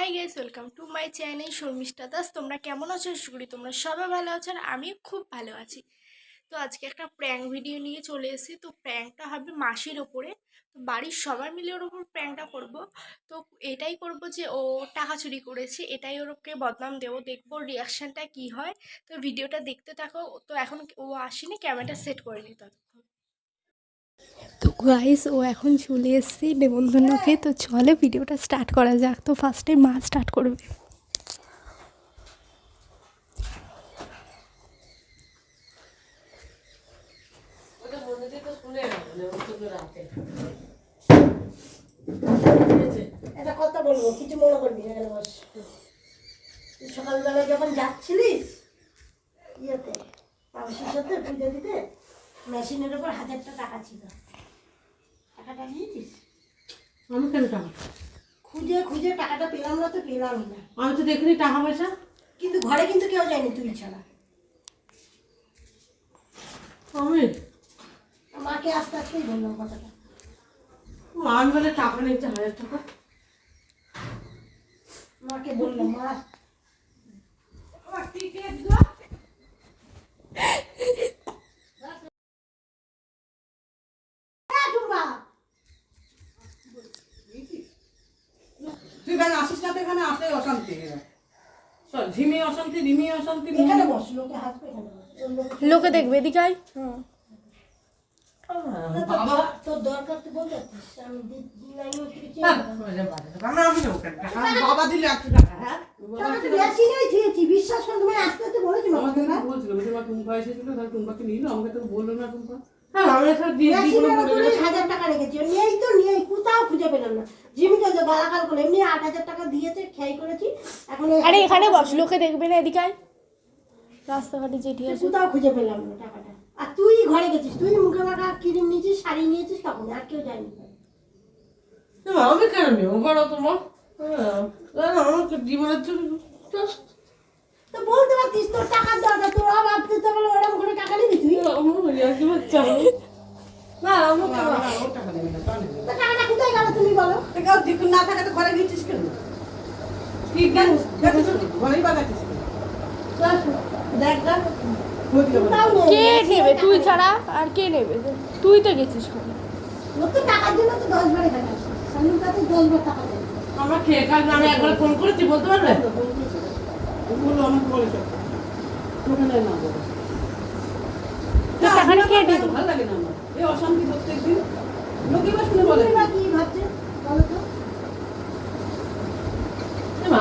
Hi guys welcome to my channel Sharmistha Das তোমরা কেমন আছো? আশা করি তোমরা সবাই ভালো আছো আর আমি খুব ভালো আছি। তো আজকে একটা প্র্যাঙ্ক ভিডিও নিয়ে চলে এসেছি। তো প্র্যাঙ্কটা হবে মাসির ওপরে। তো বাড়ির সবাই মিলে ওর ওপর প্র্যাঙ্কটা করব। তো এটাই করব যে ও টাকা চুরি করেছে, এটাই ওরকে বদনাম দেবো। দেখব রিয়াকশানটা কি হয়। তো ভিডিওটা দেখতে থাকো। তো এখন ও আসেনি ক্যামেরাটা সেট করে নি ততক্ষণ। গাইস ও এখন চলে এসেছি নেমন্তন্নকে। তো চলে ভিডিওটা স্টার্ট করা যাক। তো ফার্স্টে মা স্টার্ট করবে। সকালবেলা যখন যাচ্ছিলিস ইয়েতে মেশিনের উপর হাজারটা টাকা ছিল। টাকাটা নিয়েছিস? আমি কেন টাকা? খুঁজে খুঁজে টাকাটা পেলাম না তো পেলাম না। আমি তো দেখিনি টাকা পয়সা। কিন্তু ঘরে কিন্তু কেউ যায়নি তুই ছাড়া। আমি? মাকে আস্তে আস্তেই বললাম কথাটা। আমি বলে টাকা নিচ্ছে হাজার টাকা। মাকে বললাম মা। হ্যাঁ, টুম্পা, তুই কেন আসিস না তো এখানে আসলে অশান্তি ঝিমি অশান্তি রিমি অশান্তি এখানে বস লোকে হাসবে দেখবে এদিকে আয়। বাবা। তোর দরকার তো বলতে হ্যাঁ? বাবা দিলে একশো টাকা হ্যাঁ। বিশ্বাস করে তোমায় আসতে আসতে বলেছি মা আমাকে বলছিল বলছে মা টুম্পা এসেছিল তাহলে টুম্পাকে নিল আমাকে তো বলল না টুম্পা। হ্যাঁ হাজার টাকা রেখেছি। নেই তো নেই, কোথাও খুঁজে পেলাম না। জিমিকে যে গালাগাল করল, এমনি আট হাজার টাকা দিয়েছে, খেয়াই করেছি। এখন আরে এখানে বস লোকে দেখবে না এদিকে রাস্তাঘাটে যেটি আছে কোথাও খুঁজে পেলাম না টাকাটা। আর তুই ঘরে গেছিস তুই মুখে মাখা ক্রিম নিয়েছিস শাড়ি নিয়েছিস তখন আর কেউ যায়নি না, আমি কেন নেব বলো তোমার হ্যাঁ না, আমাকে জীবনের জন্য তো বলতে পারতিস তোর টাকার দরকার তোর অভাব তো বলে ওরকম করে টাকা নিবি তুই আমার ইয়ার্কি বাচ্চা আমি। না থাকে তো ঘরে কেন? ঠিক আছে ঘরেই কে নেবে? তুই ছাড়া আর কে নেবে? তুই তো গেছিস টাকার জন্য তো দশ বার কাছে দশ বার টাকা আমরা খেয়ে খাস আমি একবার ফোন করেছি বলতে পারবে? বলো আমাকে বলেছে। ওখানে না টাকাটা কে দেবে। ভালো লাগে না আমার। এই অশান্তি প্রত্যেকদিন লোকে বা শুনে বলে। না কি ভাবছে? বলো তো।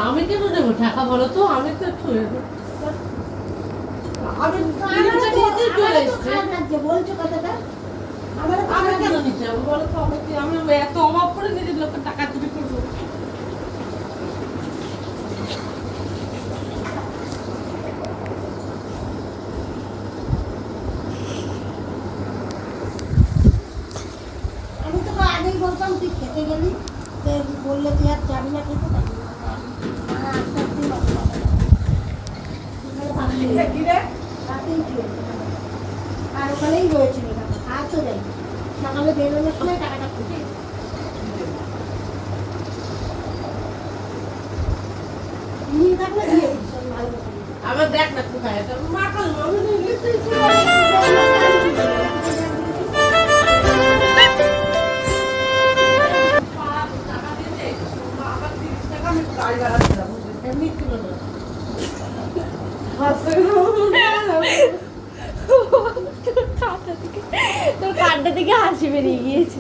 আমি কেন দেবো টাকা বলো তো? আমি তো ছুঁয়ে দেবো। আমি বলছো কথাটা। আমারও তো আমি খারাপ কেন। নিচ্ছি আমি বলো তো আমি এত অভাব করে নিজের লোকের টাকা চুরি করব আমি তোকে বলতাম তুই খেতে গেলি? তো বললে তুই আর যাবি না খেতে তাই আর ওখানেই রয়েছিল দেয় সকালে বেরোনোর সময় টাকাটা খুঁজে। আবার দেখ না কোথায় এটা তোর কানটা থেকে হাসি বেরিয়ে গিয়েছে।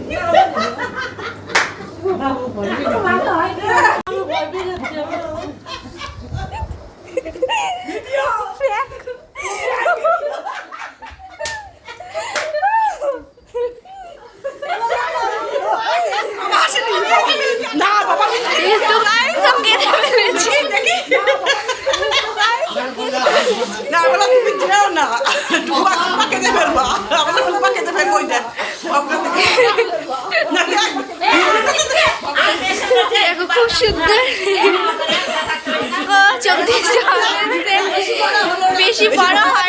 না আমরা তুমি যেও না টুপা টুপা কেটে ফেলবা আমরা টুপা কেটে ফেলব ওইটা খুব সুন্দর। বেশি বড় হয়